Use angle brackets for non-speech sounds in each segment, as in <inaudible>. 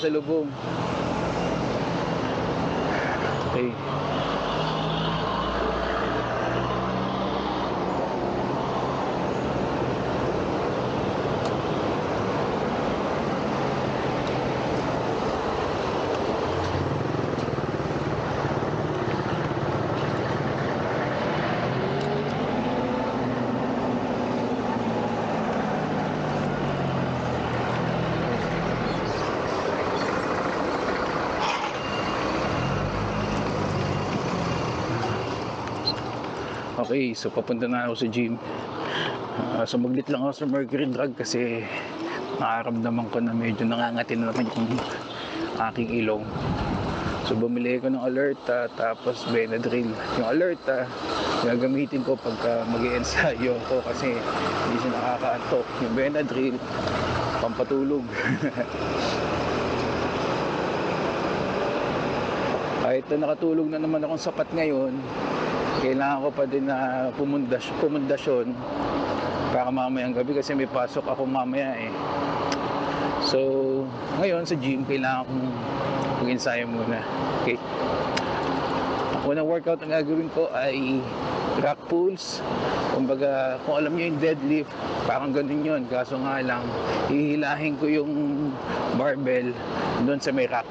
Magsasalubong. Okay. Okay, so papunta na ako sa gym. Ah, sumaglit lang ako sa Mercury Drug kasi nakaramdaman ko na medyo nangangati na naman yung aking ilong. So bumili ko ng Alerta tapos Benadryl. Yung Alerta, gagamitin ko pagka mag ensayo ko kasi hindi siya nakakaantok. Yung Benadryl, pampatulog. <laughs> Kahit na nakatulog na naman akong sapat ngayon, kailangan ko pa din na pumundas, pumundasyon para mamayang gabi kasi may pasok ako mamaya eh. So, ngayon sa gym, kailangan kong mag-ensayo muna. Okay? Ang unang workout na gagawin ko ay rack pulls. Kumbaga, kung alam niyo yung deadlift, parang ganun yun. Kaso nga lang, hihilahin ko yung barbell doon sa may rack.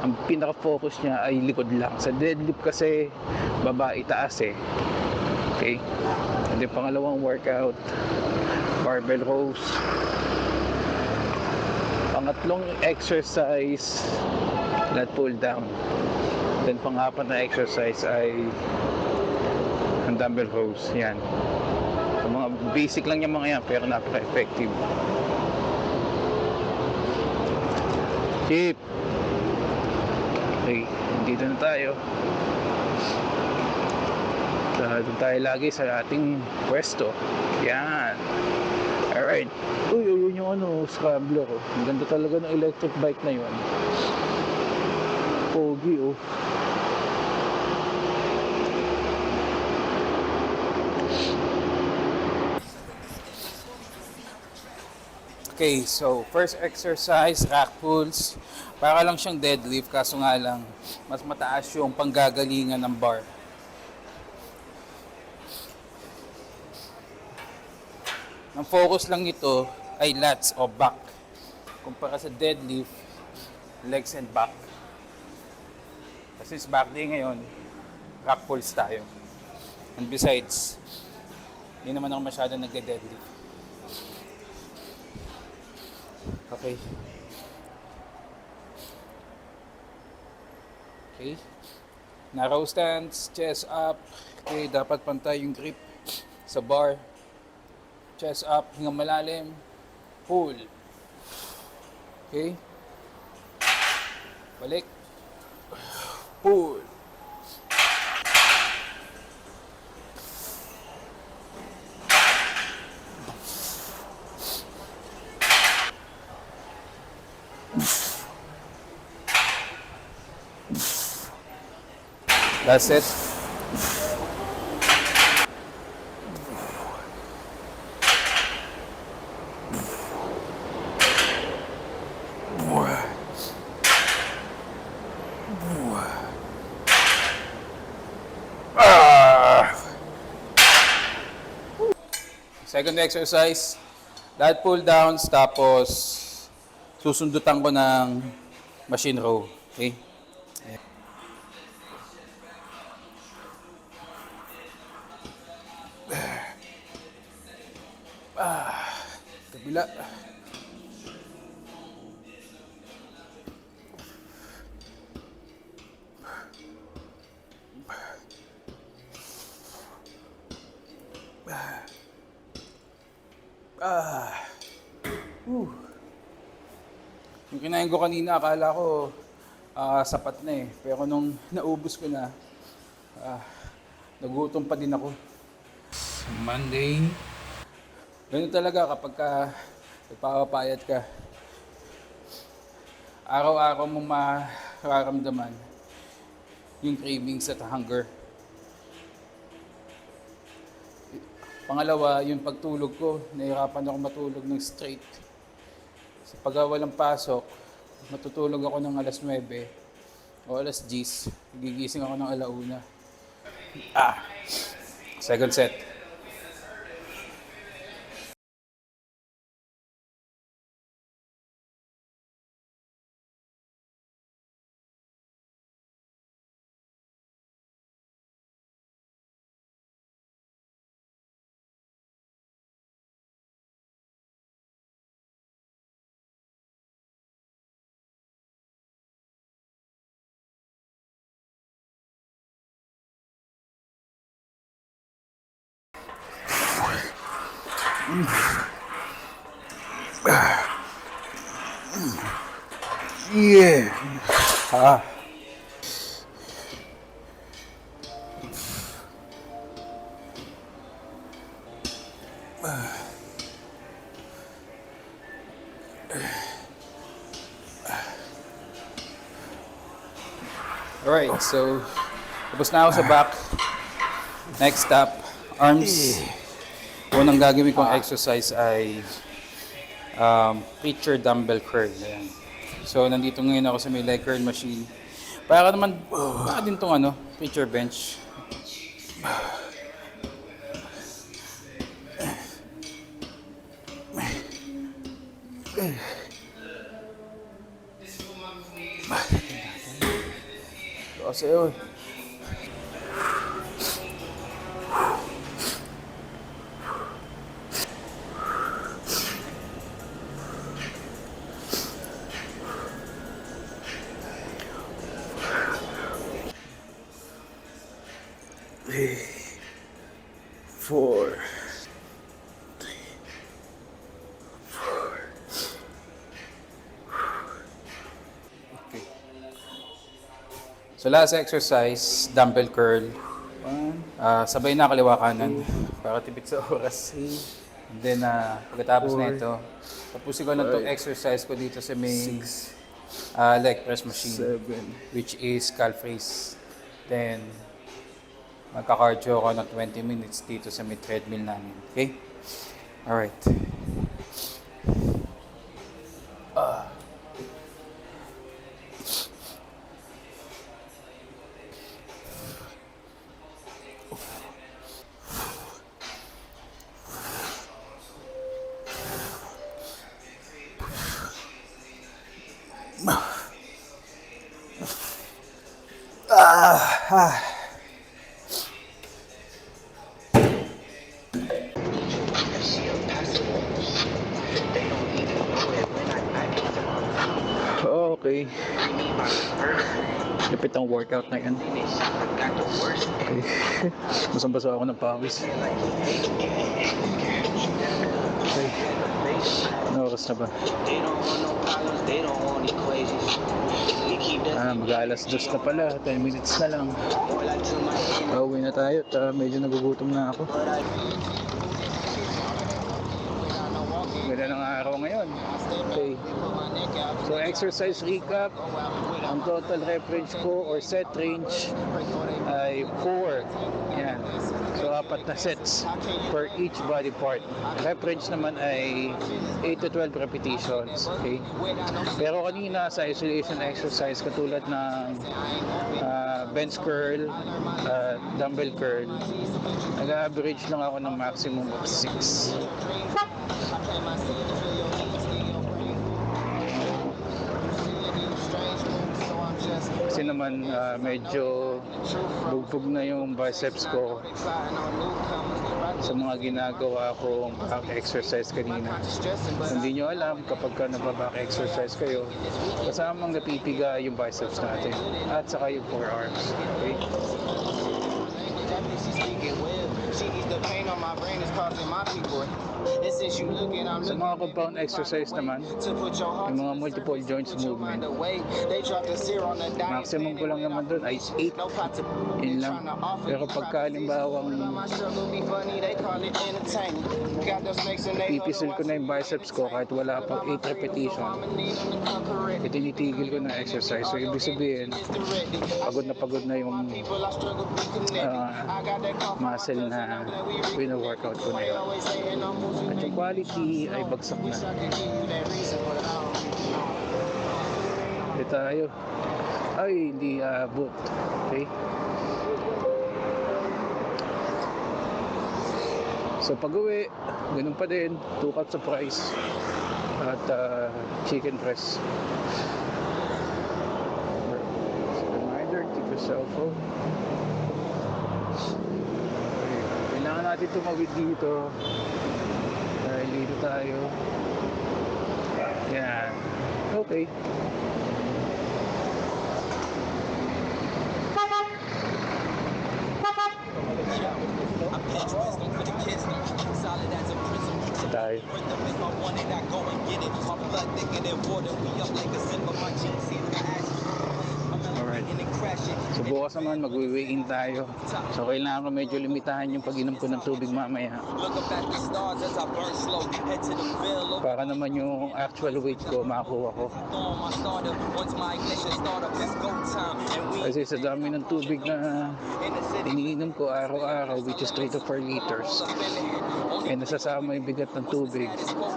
Ang pinaka-focus niya ay likod lang. Sa deadlift kasi, baba itaas eh. Okay? And then pangalawang workout, barbell rows. Pangatlong exercise, lat pull down. Then pangapat na exercise ay ang dumbbell rows. Yan. So, mga basic lang yung mga yan, pero napaka-effective. Chip! Okay, dito na tayo. So, doon tayo lagi sa ating pwesto. Yan. Alright. Uy, yun yung ano, scrambler oh. Ang ganda talaga ng electric bike na yun. Pogi oh. Okay, so first exercise, rack pulls. Para lang siyang deadlift, kaso nga lang, mas mataas yung panggagalingan ng bar. Ang focus lang nito ay lats o back. Kumpara sa deadlift, legs and back. Kasi since back day ngayon, rack pulls tayo. And besides, hindi naman ako masyado nagde-deadlift. Okay. Okay. Narrow stance, chest up. Okay, dapat pantay yung grip sa bar. Chest up, hinga malalim. Pull. Okay. Balik. Pull. That's it. Second exercise, lat pull downs, tapos susundutan ko ng machine row. Okay? Kabila. Ah. Whew. Yung kinain ko kanina, akala ko ah, sapat na eh. Pero nung naubos ko na, ah, nagutom pa din ako. Monday, Ganun talaga kapag ka nagpapapayat ka. Araw-araw mo mararamdaman yung cravings at hunger. Pangalawa, yung pagtulog ko, nahirapan ako matulog ng straight. Sa pag walang pasok, matutulog ako ng alas 9 o alas 10. Gigising ako ng alauna. Ah, second set. Yeah. Ah. Alright, so tapos na ako sa back. Next up, arms. Unang gagawin kong exercise ay um, preacher dumbbell curl. Ayan. So, nandito ngayon ako sa may leg curl machine. Para naman, baka din tong ano, preacher bench. Kasi, oy. So last exercise, dumbbell curl. Ah, sabay na kaliwa kanan para tipid sa oras. And then ah, pagkatapos na ito, tapusin ko na itong exercise ko dito sa may ah, leg press machine seven, which is calf raise. Then magka-cardio ako ng 20 minutes dito sa may treadmill namin. Okay? Alright. Okay. Lupit ang workout na yan. Okay. <laughs> Basang-basa ako ng pawis. Okay. Ano oras na ba? Ah, mag-aalas dos na pala. 10 minutes na lang. Pauwi na tayo at medyo nagugutom na ako. Ganda ng araw ngayon. Okay. So exercise recap. Ang total rep range ko or set range ay 4. Yan. So apat na sets per each body part. Rep range naman ay 8 to 12 repetitions. Okay. Pero kanina sa isolation exercise katulad ng ah, bench curl, ah, dumbbell curl, nag-average lang ako ng maximum of 6. Kasi naman ah, medyo bugbog na yung biceps ko sa mga ginagawa kong back exercise kanina. Hindi nyo alam kapag ka nagbaback exercise kayo, kasamang napipiga yung biceps natin at saka yung forearms. Okay? She eats the pain on my brain, it's causing my people. And since you looking, I'm Sa looking. mga compound exercise naman, To put your heart yung mga multiple joints movement, away. They try to sear on the diet maximum ko lang naman doon ay 8. No pot to Yun lang. Pero pagka halimbawa My pipisil ko na yung biceps ko kahit wala pang 8 repetition, eh, tinitigil ko na exercise. So, ibig sabihin, pagod na pagod na yung ah, muscle na pino-workout ko na yun. At yung quality ay bagsak na. tayo. Ay, hindi aabot. Okay. So pag uwi, ganun pa din, 2 cups of rice at uh, chicken breast. Reminder, keep your cell phone. Okay. Kailangan natin tumawid dito. Dahil dito tayo. Yan. Okay. Tayo. Bukas naman mag-weigh-in tayo. So kailangan ko medyo limitahan yung pag-inom ko ng tubig mamaya. Para naman yung actual weight ko makuha ko. Kasi sa dami ng tubig na iniinom ko araw-araw which is 3 to 4 liters. Eh nasasama yung bigat ng tubig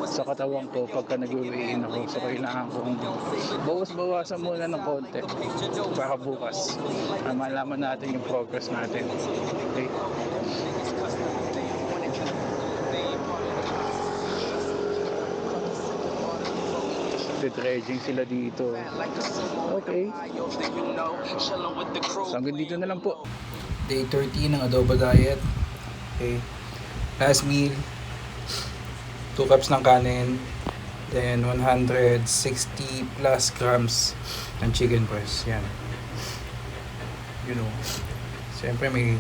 sa katawan ko pagka nag-weigh-in ako. So kailangan kong bawas-bawasan muna ng konti para bukas uh, malaman natin yung progress natin. Okay? Dredging sila dito. Okay. So hanggang dito na lang po. Day 13 ng adobo diet. Okay. Last meal. 2 cups ng kanin. Then 160 plus grams ng chicken breast. Yan. You know. Siyempre may